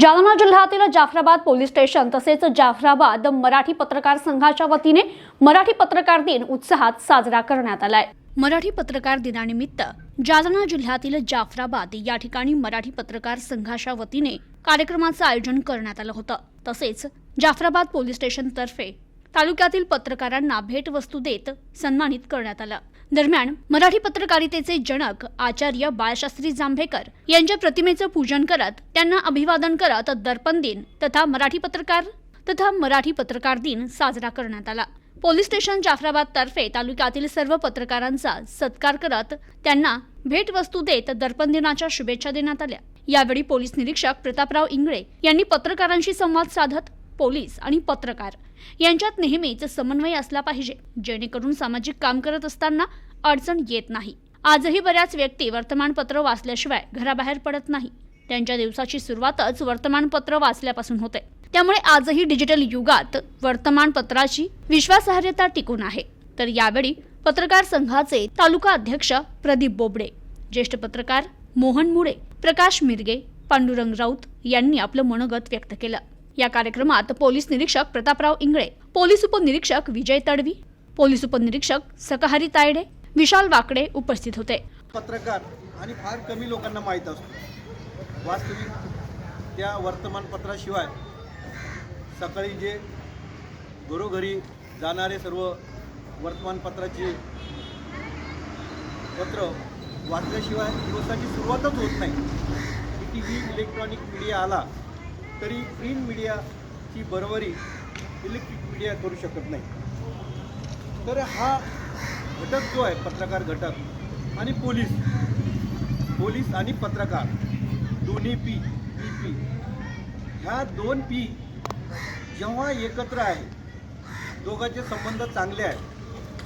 जालना जिल्ह्यातील Jafrabad police station तसेच जाफराबाद मराठी पत्रकार संघाच्या वतीने मराठी पत्रकार दिन उत्साहात साजरा करण्यात आलाय. मराठी पत्रकार दिनानिमित्त जालना जिल्ह्यातील जाफराबाद या ठिकाणी मराठी पत्रकार संघाच्या वतीने कार्यक्रमाचं आयोजन करण्यात आलं होतं. तसेच जाफराबाद पोलीस स्टेशन तर्फे तालुक्यातील पत्रकारांना भेटवस्तू देत सन्मानित करण्यात आलं. दरम्यान मराठी पत्रकारितेचे जनक आचार्य बाळशास्त्री जांभेकर यांच्या प्रतिमेचं पूजन करत त्यांना अभिवादन करत दर्पण दिन तथा मराठी पत्रकार तथा मराठी पत्रकार दिन साजरा करण्यात आला. पोलीस स्टेशन जाफराबाद तर्फे तालुक्यातील सर्व पत्रकारांचा सत्कार करत त्यांना भेटवस्तू देत दर्पण दिनाच्या शुभेच्छा देण्यात आल्या. यावेळी पोलीस निरीक्षक प्रतापराव इंगळे यांनी पत्रकारांशी संवाद साधत पोलीस आणि पत्रकार यांच्यात नेहमीच समन्वय असला पाहिजे. जेणेकरून सामाजिक काम करत असताना अडचण येत नाही. आजही बऱ्याच व्यक्ती वर्तमानपत्र वाचल्याशिवाय घराबाहेर पडत नाही. त्यांच्या दिवसाची सुरुवातच वर्तमानपत्र वाचल्यापासून होते. त्यामुळे आजही डिजिटल युगात वर्तमानपत्राची विश्वासार्हता टिकून आहे. तर यावेळी पत्रकार संघाचे तालुका अध्यक्ष प्रदीप बोबडे ज्येष्ठ पत्रकार मोहन मुळे प्रकाश मिरगे पांडुरंग राऊत यांनी आपलं मनोगत व्यक्त केलं. या कार्यक्रमात पोलीस निरीक्षक प्रतापराव इंगळे पोलीस उपनिरीक्षक विजय तडवी पोलीस उपनिरीक्षक सकहारी तायडे विशाल वाकडे उपस्थित होते. पत्रकार आणि फार कमी लोकांना माहीत असतो. वास्तविक त्या वर्तमानपत्राशिवाय सकाळी जे घरोघरी जाणारे सर्व वर्तमानपत्राचे पत्र वाचल्याशिवाय दिवसाची सुरुवातच होत नाही. टी व्ही इलेक्ट्रॉनिक मीडिया आला तरी प्रिंट मीडियाची बरोबरी इलेक्ट्रिक मीडिया करू शकत नाही. तर हा घटक जो आहे पत्रकार घटक आणि पोलीस पोलीस आणि पत्रकार दोन्ही पी पी पी ह्या दोन पी जेव्हा एकत्र आहे दोघांचे संबंध चांगले आहेत.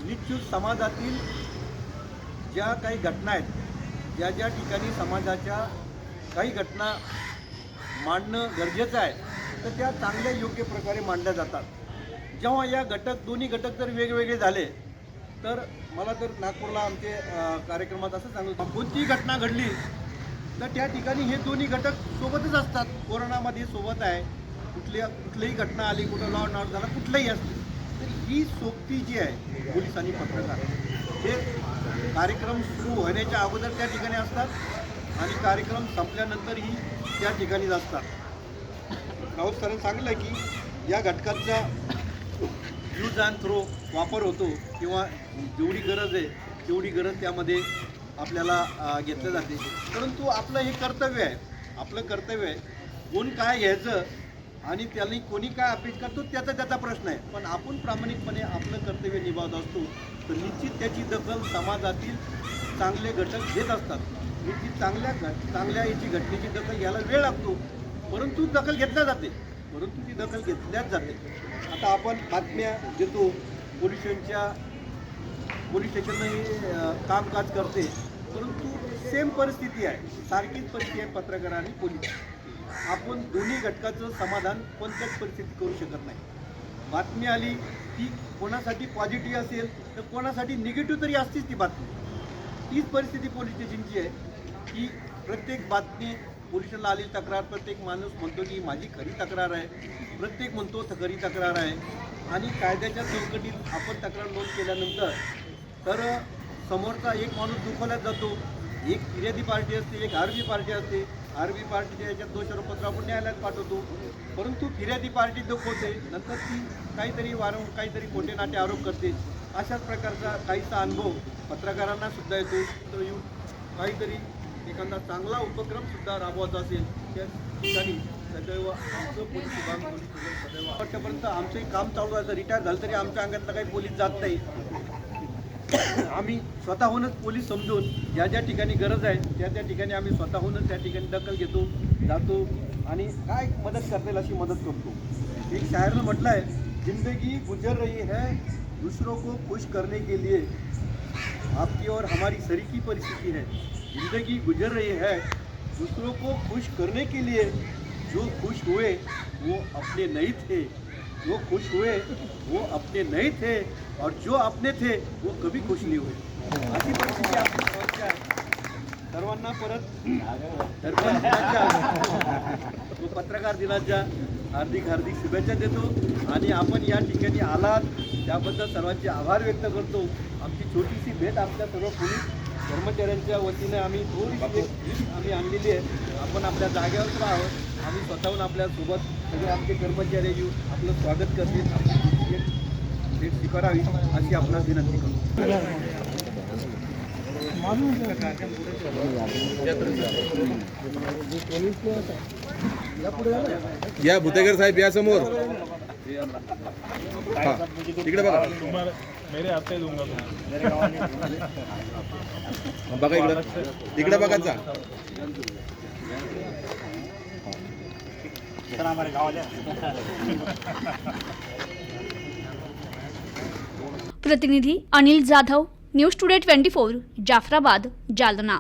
निश्चित समाजातील ज्या काही घटना आहेत ज्या ज्या ठिकाणी समाजाच्या काही घटना मांडणं गरजेचं आहे. तर त्या चांगल्या योग्य प्रकारे मांडल्या जातात. जेव्हा या घटक दोन्ही घटक जर वेगवेगळे झाले तर मला तर नागपूरला आमचे कार्यक्रमात असं सांगू कोणतीही घटना घडली तर त्या ठिकाणी हे दोन्ही घटक सोबतच असतात. कोरोनामध्ये सोबत आहे. कुठल्या कुठलीही घटना आली कुठं लॉ अँड झाला कुठलंही असते तर ही सोबती जी आहे पोलीस आणि पत्रकार हे कार्यक्रम सुरू होण्याच्या अगोदर त्या ठिकाणी असतात. आणि कार्यक्रम संपल्यानंतरही त्या ठिकाणी असतात. राऊत सरांनी सांगितलं की या घटकांचा यूज अँड थ्रो वापर होतो किंवा जेवढी गरज आहे तेवढी गरज त्यामध्ये आपल्याला घेतलं जाते. परंतु आपलं हे कर्तव्य आहे. आपलं कर्तव्य आहे. कोण काय घ्यायचं आणि त्यांनी कोणी काय अपेक्षा करतो त्याचा त्याचा प्रश्न आहे. पण आपण प्रामाणिकपणे आपलं कर्तव्य निभावत असतो तर निश्चित त्याची दखल समाजातील चांगले घटक घेत असतात. निश्चित चांगल्या घट चांगल्या याची घटनेची दखल घ्यायला वेळ लागतो परंतु दखल घेतल्या जाते. परंतु ती दखल घेतल्याच जाते. आता आपण बातम्या देतो पोलीस स्टेशनच्या पोलीस स्टेशनही कामकाज करते परंतु सेम परिस्थिती आहे. सारखीच परिस्थिती आहे पत्रकार आणि पोलीस. आपण दोन्ही घटकाचं समाधान कोणत्याच परिस्थितीत करू शकत नाही. बातमी आली ती कोणासाठी पॉझिटिव्ह असेल तर कोणासाठी निगेटिव्ह तरी असतीच ती बातमी. तीच परिस्थिती पोलीस स्टेशनची आहे की प्रत्येक बातमी पोलिसांना आली तक्रार प्रत्येक माणूस म्हणतो की माझी खरी तक्रार आहे प्रत्येक म्हणतो खरी तक्रार आहे. आणि कायद्याच्या चौकटीत आपण तक्रार नोंद केल्यानंतर तर समोरचा एक माणूस दुखवल्यात जातो एक फिर्यादी पार्टी असते एक आरबी पार्टी असते. आरबी पार्टीच्या याच्यात दोषारोपत्र आपण न्यायालयात पाठवतो. परंतु फिर्यादी पार्टी दुखवते नंतर ती काहीतरी वारंवार काहीतरी खोटे नाटे आरोप करते. अशाच प्रकारचा काहीसा अनुभव पत्रकारांना सुद्धा येतो. तर येऊन काहीतरी एखादा चांगला उपक्रम सुद्धा राबवायचा असेल त्या ठिकाणी सदैव आमचं पोलीस विभाग पोलीस सदैव आतापर्यंत आमचंही काम चालू आहे. रिटायर झालं तरी आमच्या अंगातलं काही पोलीस जात नाही. आम्ही स्वतःहूनच पोलीस समजून ज्या ज्या गरज आहे, त्या त्या ठिकाणी दखल घेतो, जातो आणि मदत करता अशी मदत करतो. एक शायरनं म्हटलं आहे ज़िंदगी गुजर रही है, दूसरों को खुश करने के लिए. आपकी और हमारी सरीकी परिस्थिति है. ज़िंदगी गुजर रही है, दूसरों को खुश करने के लिए जो खुश हुए, वो अपने नहीं थे. वो खुश हुए वो अपने नहीं थे और जो अपने थे वो कभी खुश नहीं हुए। अशी परिस्थिती आपली समस्या सर्वांना परत। पत्रकार तो पत्रकार दिनाच्या हार्दिक हार्दिक शुभेच्छा देतो आणि आपण या ठिकाणी आलात. त्याबद्दल सर्वांचे आभार व्यक्त करतो. आमची छोटीशी भेट आमच्या सर्व पोलीस कर्मचाऱ्यांच्या वतीने आम्ही gift आम्ही आणलेली आहे आपण आपल्या जागेवर आहोत. आम्ही स्वतःहून आपल्यासोबत सगळे आमचे कर्मचारी येऊन आपलं स्वागत करतील. आपली भेट स्वीकारावी अशी आपणास विनंती करतो. या भुतेकर साहेब या समोर. तिकडे बघा. मेरे से दूंगा तुम्हें। बघा इकडे. तिकडे बघा जा. प्रतिनिधी Anil Jadhav news today twenty four Jafrabad Jalna.